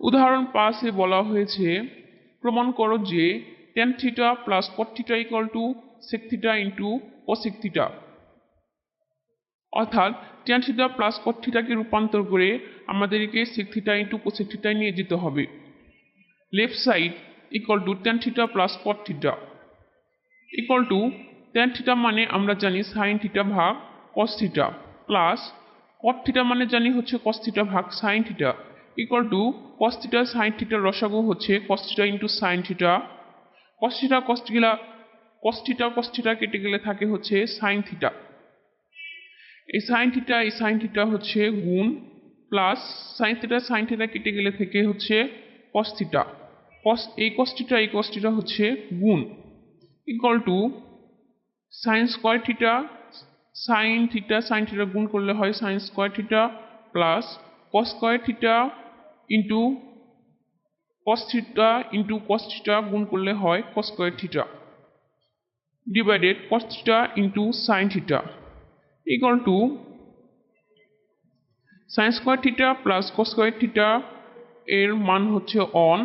উদাহরণ পাঁচে বলা হয়েছে, প্রমাণ করো যে tan theta plus cot theta equal to sec theta into cosec theta অর্থাৎ টেন থিটা প্লাস কট থিটাকে রূপান্তর করে আমাদেরকে সেক থিটা ইন্টু কোসেক থিটায় নিয়ে যেতে হবে। Left side equal to tan theta plus cot theta equal to tan theta মানে আমরা জানি সাইন থিটা ভাগ cos theta plus cot theta মানে জানি হচ্ছে কস থিটা ভাগ sine theta equal to cos theta sine থিটার রসাগু হচ্ছে cos theta into sine theta cos theta cos theta কেটে গেলে থাকে হচ্ছে সাইন থিটা এই সাইন থিটা এই সাইন থিটা হচ্ছে গুণ plus sine theta sine theta কেটে গেলে থেকে হচ্ছে কস কস এই কস থিটা এই কস থিটা হচ্ছে গুণ। Equal to sine square theta sine theta sine theta গুণ করলে হয় sine square theta plus cos square theta into cos theta into cos theta গুণ করলে হয় cos square theta divided cos theta into sine theta equal to sine square theta plus cos square theta এর মান হচ্ছে one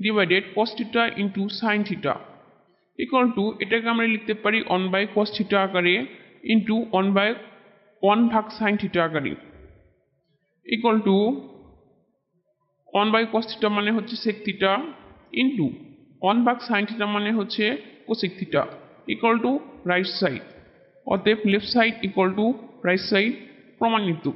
divided cos theta into sine theta equal to এটাকে আমরা লিখতে পারি অন বাই কস থিটা আকারে into one by one ভাগ sine theta আকারে equal to one by cos মানে হচ্ছে sec theta into one by sine theta মানে হচ্ছে cosec theta equal to right side অতএব left side equal to right side প্রমাণিত।